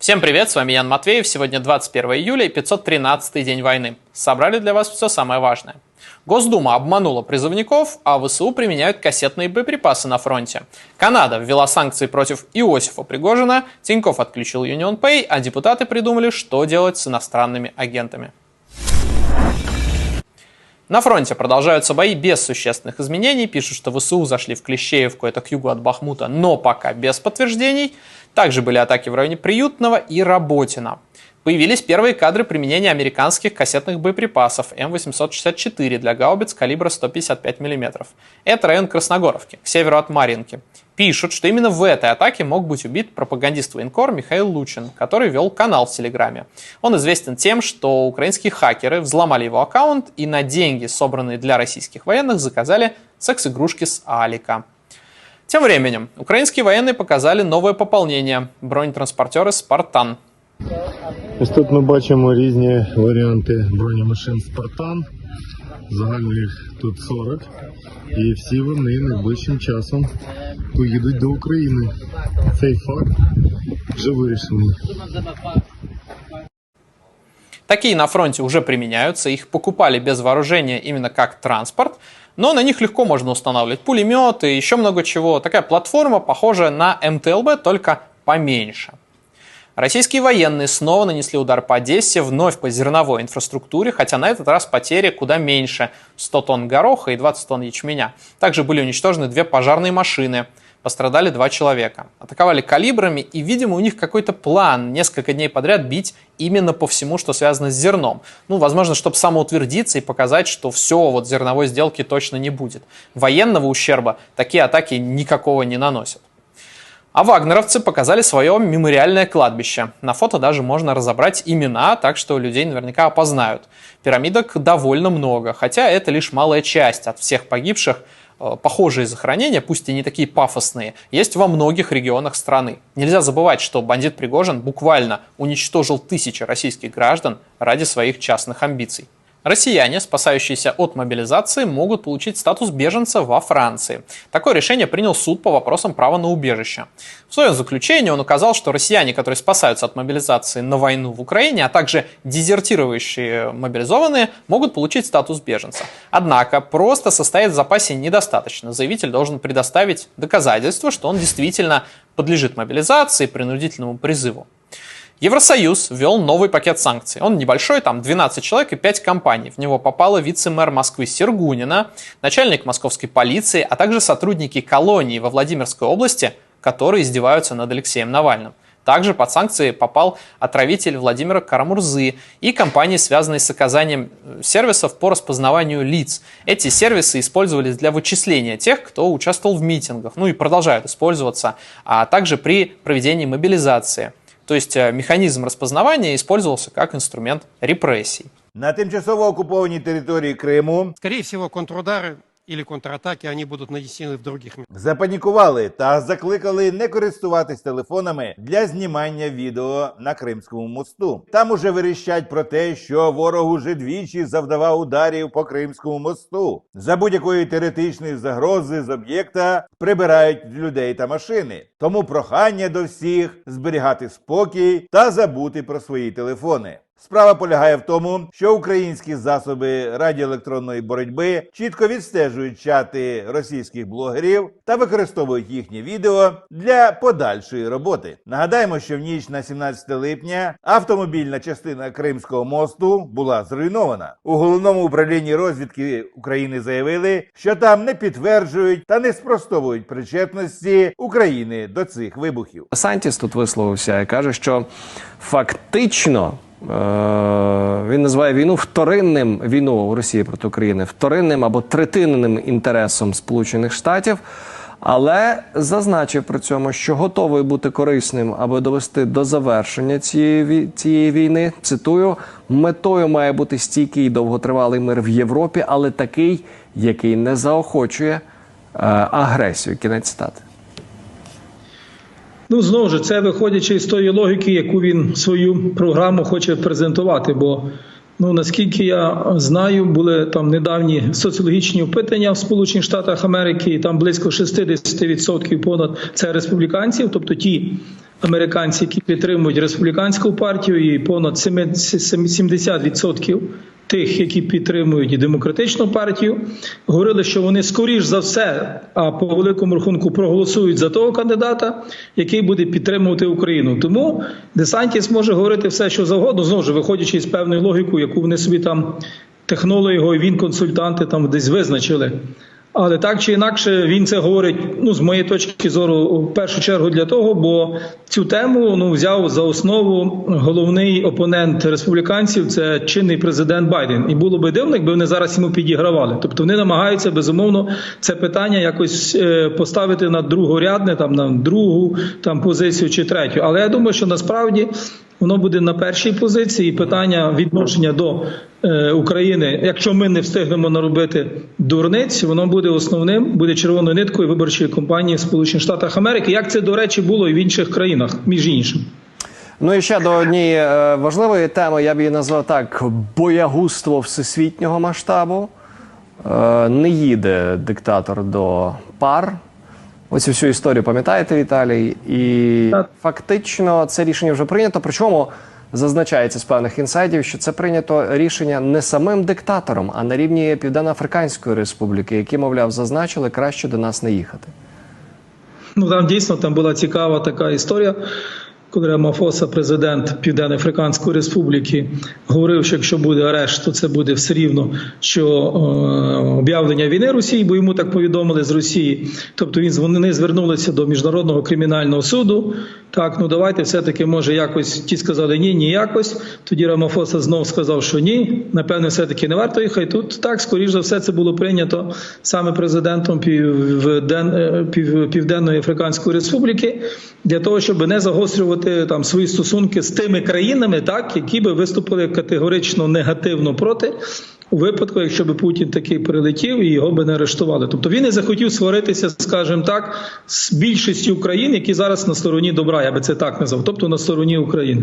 Всем привет, с вами Ян Матвеев. Сегодня 21 июля и 513 день войны. Собрали для вас все самое важное. Госдума обманула призывников, а ВСУ применяют кассетные боеприпасы на фронте. Канада ввела санкции против Иосифа Пригожина, Тиньков отключил Union Pay, а депутаты придумали, что делать с иностранными агентами. На фронте продолжаются бои без существенных изменений. Пишут, что ВСУ зашли в Клещеевку, это к югу от Бахмута, но пока без подтверждений. Также были атаки в районе Приютного и Работина. Появились первые кадры применения американских кассетных боеприпасов М864 для гаубиц калибра 155 мм. Это район Красногоровки, к северу от Маринки Пишут, что именно в этой атаке мог быть убит пропагандист военкор Михаил Лучин, который вел канал в Телеграме. Он известен тем, что украинские хакеры взломали его аккаунт и на деньги, собранные для российских военных, заказали секс-игрушки с Алика. Тем временем, украинские военные показали новое пополнение – бронетранспортеры «Спартан». Ось тут ми бачимо різні варіанти бронемашин Спартан. Загально їх тут 40. І всі вони найближчим часом поїдуть до України. Цей факт вже вирішений. Такие на фронте уже применяются, их покупали без вооружения именно как транспорт, но на них легко можно устанавливать пулеметы и еще много чего. Такая платформа похожая на МТЛБ, только поменьше. Российские военные снова нанесли удар по Одессе, вновь по зерновой инфраструктуре, хотя на этот раз потери куда меньше – 100 тонн гороха и 20 тонн ячменя. Также были уничтожены две пожарные машины, пострадали два человека. Атаковали калибрами, и, видимо, у них какой-то план несколько дней подряд бить именно по всему, что связано с зерном. Ну, возможно, чтобы самоутвердиться и показать, что все, вот зерновой сделки точно не будет. Военного ущерба такие атаки никакого не наносят. А вагнеровцы показали свое мемориальное кладбище. На фото даже можно разобрать имена, так что людей наверняка опознают. Пирамидок довольно много, хотя это лишь малая часть от всех погибших. Э, Похожие захоронения, пусть и не такие пафосные, есть во многих регионах страны. Нельзя забывать, что бандит Пригожин буквально уничтожил тысячи российских граждан ради своих частных амбиций. Россияне, спасающиеся от мобилизации, могут получить статус беженца во Франции. Такое решение принял суд по вопросам права на убежище. В своем заключении он указал, что россияне, которые спасаются от мобилизации на войну в Украине, а также дезертирующие мобилизованные, могут получить статус беженца. Однако просто состоять в запасе недостаточно. Заявитель должен предоставить доказательства, что он действительно подлежит мобилизации и принудительному призыву. Евросоюз ввел новый пакет санкций. Он небольшой, там 12 человек и 5 компаний. В него попала вице-мэр Москвы Сергунина, начальник московской полиции, а также сотрудники колонии во Владимирской области, которые издеваются над Алексеем Навальным. Также под санкции попал отравитель Владимира Карамурзы и компании, связанные с оказанием сервисов по распознаванию лиц. Эти сервисы использовались для вычисления тех, кто участвовал в митингах, ну и продолжают использоваться, а также при проведении мобилизации. То есть э, механизм распознавания использовался как инструмент репрессий. На тимчасово окупованій території Криму Скорее всего, контрудары или контратаки, они будут нанесены в других местах. запанікували та закликали не користуватись телефонами для знімання відео на Кримському мосту. Там уже верещать про те, що ворог уже двічі завдавав ударів по Кримському мосту. За будь-якої теоретичної загрози з об'єкта прибирають людей та машини. Тому прохання до всіх зберігати спокій та забути про свої телефони. Справа полягає в тому, що українські засоби радіоелектронної боротьби чітко відстежують чати російських блогерів та використовують їхні відео для подальшої роботи. Нагадаємо, що в ніч на 17 липня автомобільна частина Кримського мосту була зруйнована. У головному управлінні розвідки України заявили, що там не підтверджують та не спростовують причетності України до цих вибухів. Сантіс тут висловився і каже, що фактично він називає війну вторинним війну Росії проти України, вторинним або третинним інтересом Сполучених Штатів. Але зазначив при цьому, що готовий бути корисним, аби довести до завершення цієї, цієї війни. Цитую: метою має бути стійкий довготривалий мир в Європі, але такий, який не заохочує е, агресію. Кінець цитати. Ну, знову ж, це виходячи з тої логіки, яку він свою програму хоче презентувати. Бо, ну наскільки я знаю, були там недавні соціологічні опитання в Сполучених Штатах Америки, і там близько 60% понад це республіканців, тобто ті американці, які підтримують республіканську партію, і понад 70% тих, які підтримують і демократичну партію, говорили, що вони скоріш за все, а по великому рахунку проголосують за того кандидата, який буде підтримувати Україну. Тому Десантіс може говорити все, що завгодно, знову ж виходячи з певної логіки, яку вони собі там технологи і він консультанти там десь визначили. Але так чи інакше він це говорить, ну з моєї точки зору, в першу чергу для того, бо цю тему ну взяв за основу головний опонент республіканців це чинний президент Байден. І було би дивно, якби вони зараз йому підігравали. Тобто вони намагаються безумовно це питання якось е, поставити на другорядне, там на другу там позицію чи третю. Але я думаю, що насправді. Воно буде на першій позиції. Питання відношення до е, України, якщо ми не встигнемо наробити дурниць, воно буде основним, буде червоною ниткою виборчої кампанії в Сполучених Штатах Америки. Як це до речі було і в інших країнах, між іншим. Ну і ще до однієї е, важливої теми, я б її назвав так: боягузтво всесвітнього масштабу. Е, не їде диктатор до пар. Ось цю всю історію пам'ятаєте, Віталій? І Так. фактично це рішення вже прийнято. Причому зазначається з певних інсайдів, що це прийнято рішення не самим диктатором, а на рівні Південно-Африканської республіки, які, мовляв, зазначили краще до нас не їхати. Ну там дійсно там була цікава така історія. Коли Рамафоса, президент Південно-Африканської Республіки, говорив, що якщо буде арешт, то це буде все рівно, що е, об'явлення війни Росії, бо йому так повідомили з Росії. Тобто він вони звернулися до міжнародного кримінального суду. Так, ну давайте все-таки може якось ті сказали ні, ні якось. Тоді Рамафоса знов сказав, що ні, напевне, все-таки не варто їхати. Тут так, скоріш за все, це було прийнято саме президентом е, Південної Африканської Республіки для того, щоб не загострювати там свої стосунки з тими країнами, так які би виступили категорично негативно проти. У випадку, якщо би Путін такий прилетів і його би не арештували, тобто він не захотів сваритися, скажімо так, з більшістю країн, які зараз на стороні добра, я би це так назвав, тобто на стороні України.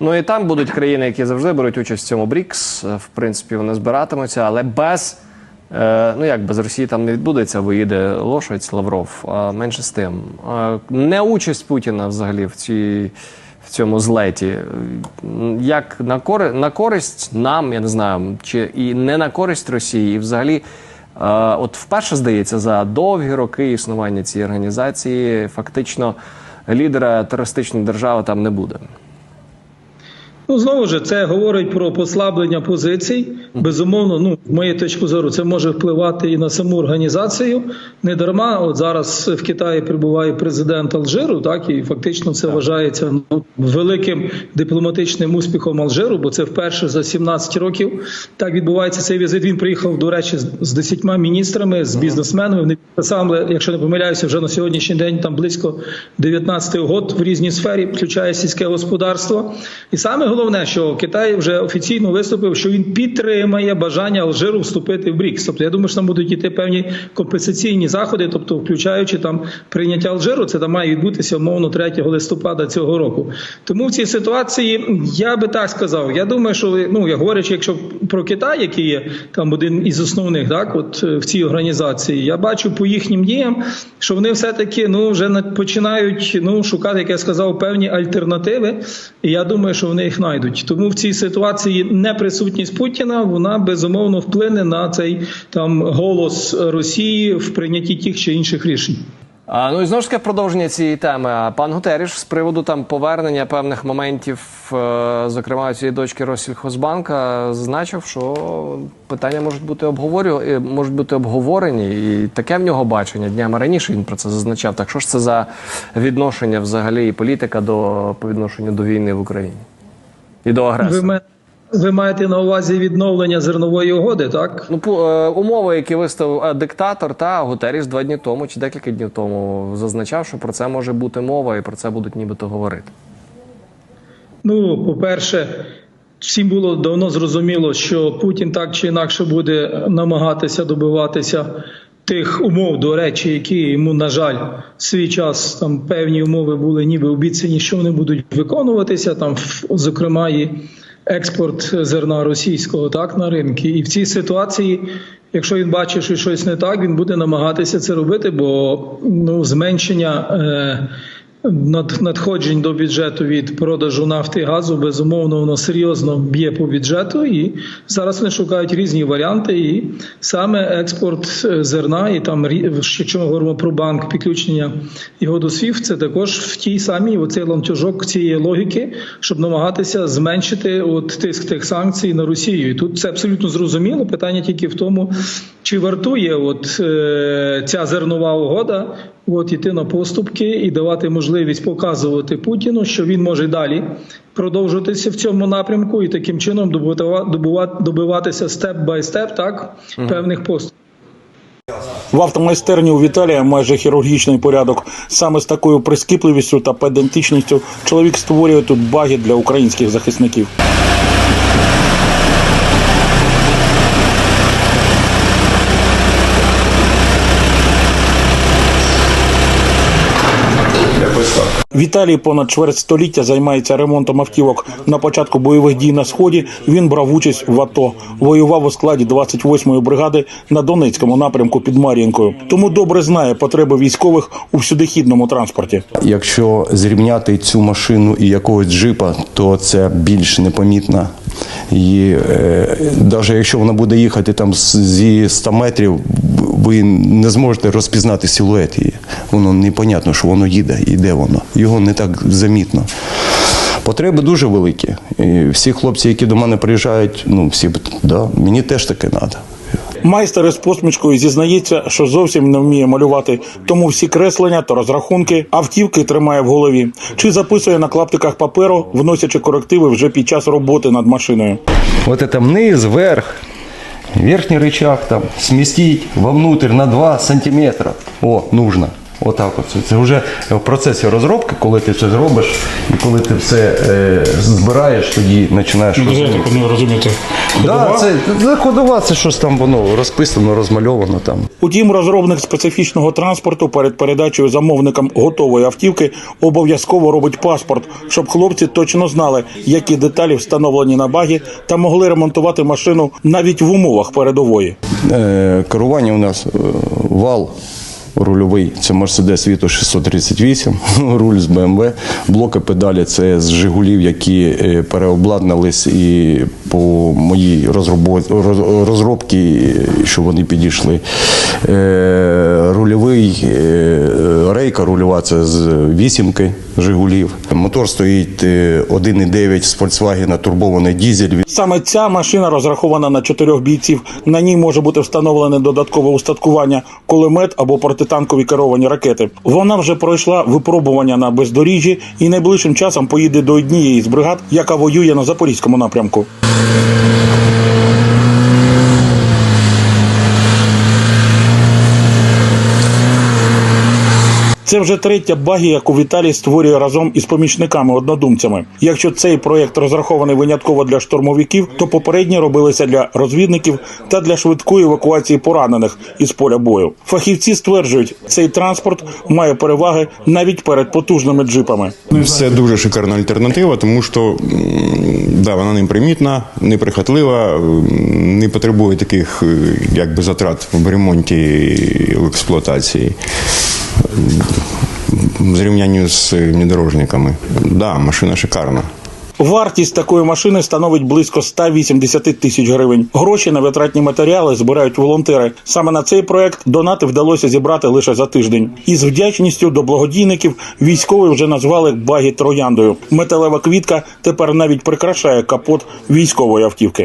Ну і там будуть країни, які завжди беруть участь в цьому БРІКС. В принципі, вони збиратимуться, але без. Е, Ну як без Росії там не відбудеться, бо їде Лошадь Лавров, а менше з тим. Е, Не участь Путіна взагалі в цій в цьому злеті. Як на кори на користь нам, я не знаю, чи і не на користь Росії, і взагалі. е, От вперше здається, за довгі роки існування цієї організації фактично лідера терористичної держави там не буде. Ну знову ж це говорить про послаблення позицій. Безумовно, ну з моєї точки зору, це може впливати і на саму організацію. Не дарма. От зараз в Китаї прибуває президент Алжиру, так і фактично це вважається ну, великим дипломатичним успіхом Алжиру, бо це вперше за 17 років так відбувається цей візит. Він приїхав, до речі, з- з 10 міністрами, з бізнесменами. Вони підписали, якщо не помиляюся, вже на сьогоднішній день там близько 19 угод в різній сфері, включає сільське господарство. І саме головне, що Китай вже офіційно виступив, що він підтримає бажання Алжиру вступити в БРІКС. Тобто, я думаю, що там будуть іти певні компенсаційні заходи, тобто включаючи там прийняття Алжиру, це там має відбутися умовно 3 листопада цього року. Тому в цій ситуації я би так сказав. Я думаю, що ну я говорячи, якщо про Китай, який є там один із основних, так от е, в цій організації, я бачу по їхнім діям, що вони все таки ну вже починають ну шукати, як я сказав, певні альтернативи. І я думаю, що вони їх знайдуть. Тому в цій ситуації неприсутність Путіна вона безумовно вплине на цей там голос Росії в прийнятті тих чи інших рішень. А, ну і знову ж таки продовження цієї теми. Пан Гутеріш з приводу там повернення певних моментів, е, зокрема цієї дочки Россільхозбанка, зазначив, що питання можуть бути обговорю, е, можуть бути обговорені, і таке в нього бачення днями раніше він про це зазначав. Так що ж це за відношення взагалі і політика до по відношенню до війни в Україні і до Ви, агресії? ви маєте на увазі відновлення зернової угоди, так? Ну, по- е, умови, які виставив е, диктатор, та Гутеріш два дні тому чи декілька днів тому зазначав, що про це може бути мова, і про це будуть нібито говорити. Ну, по-перше, всім було давно зрозуміло, що Путін так чи інакше буде намагатися добиватися тих умов, до речі, які йому, на жаль, свій час там певні умови були ніби обіцяні, що вони будуть виконуватися. Там, зокрема, і експорт зерна російського так на ринки. І в цій ситуації. Якщо він бачить, що щось не так, він буде намагатися це робити, бо ну зменшення е, надходжень до бюджету від продажу нафти і газу, безумовно, воно серйозно б'є по бюджету, і зараз вони шукають різні варіанти. І саме експорт е, зерна, і там якщо ми говоримо про банк, підключення його до СВІФ, це також в тій самій оцей ланцюжок цієї логіки, щоб намагатися зменшити от тиск тих санкцій на Росію. І тут це абсолютно зрозуміло. Питання тільки в тому, чи вартує от е, ця зернова угода от іти на поступки і давати можливість показувати Путіну, що він може далі продовжуватися в цьому напрямку, і таким чином добиватися степ бай степ, так певних поступів. В автомайстерні у Віталія майже хірургічний порядок. Саме з такою прискіпливістю та педантичністю чоловік створює тут баги для українських захисників. Віталій понад чверть століття займається ремонтом автівок. На початку бойових дій на сході він брав участь в АТО. Воював у складі 28-ї бригади на Донецькому напрямку під Мар'їнкою. Тому добре знає потреби військових у всюдихідному транспорті. Якщо зрівняти цю машину і якогось джипа, то це більш непомітно. І е, навіть якщо вона буде їхати там зі 100 метрів, ви не зможете розпізнати силует її. Воно непонятно, що воно їде і де воно. Його не так замітно. Потреби дуже великі. І всі хлопці, які до мене приїжджають, ну всі да, мені теж таке треба. Майстер із посмішкою зізнається, що зовсім не вміє малювати, тому всі креслення та розрахунки автівки тримає в голові чи записує на клаптиках паперу, вносячи корективи вже під час роботи над машиною. Вот это вниз, вверх, верхний рычаг там сместить вовнутрь на 2 сантиметра. О, нужно. Отак от. Це- вже в процесі розробки, коли ти це зробиш, і коли ти все е, збираєш, тоді починаєш розуміти. розумієте. Да, це, це ходова, це щось там воно розписано, розмальовано там. Утім, розробник специфічного транспорту перед передачею замовникам готової автівки обов'язково робить паспорт, щоб хлопці точно знали, які деталі встановлені на багі, та могли ремонтувати машину навіть в умовах передової. Е, керування у нас е, вал рульовий, це Mercedes Vito 638, руль з BMW, блоки педалі це з Жигулів, які е, переобладнались і по моїй розробці, що вони підійшли. Е, Рульовий е, рейка рульова це з вісімки Жигулів. Мотор стоїть е, 1,9 з Volkswagen турбований дізель. Саме ця машина розрахована на чотирьох бійців. На ній може бути встановлене додаткове устаткування, кулемет або протитанкові керовані ракети. Вона вже пройшла випробування на бездоріжжі і найближчим часом поїде до однієї з бригад, яка воює на запорізькому напрямку. Це вже третя багі, яку Віталій створює разом із помічниками-однодумцями. Якщо цей проєкт розрахований винятково для штурмовиків, то попередні робилися для розвідників та для швидкої евакуації поранених із поля бою. Фахівці стверджують, цей транспорт має переваги навіть перед потужними джипами. Це дуже шикарна альтернатива, тому що да, вона непримітна, неприхотлива, не потребує таких е, якби, затрат в ремонті в експлуатації. В з внедорожниками. Да, машина шикарна. Вартість такої машини становить близько 180 тисяч гривень. Гроші на витратні матеріали збирають волонтери. Саме на цей проект донати вдалося зібрати лише за тиждень. Із вдячністю до благодійників військові вже назвали багі трояндою. Металева квітка тепер навіть прикрашає капот військової автівки.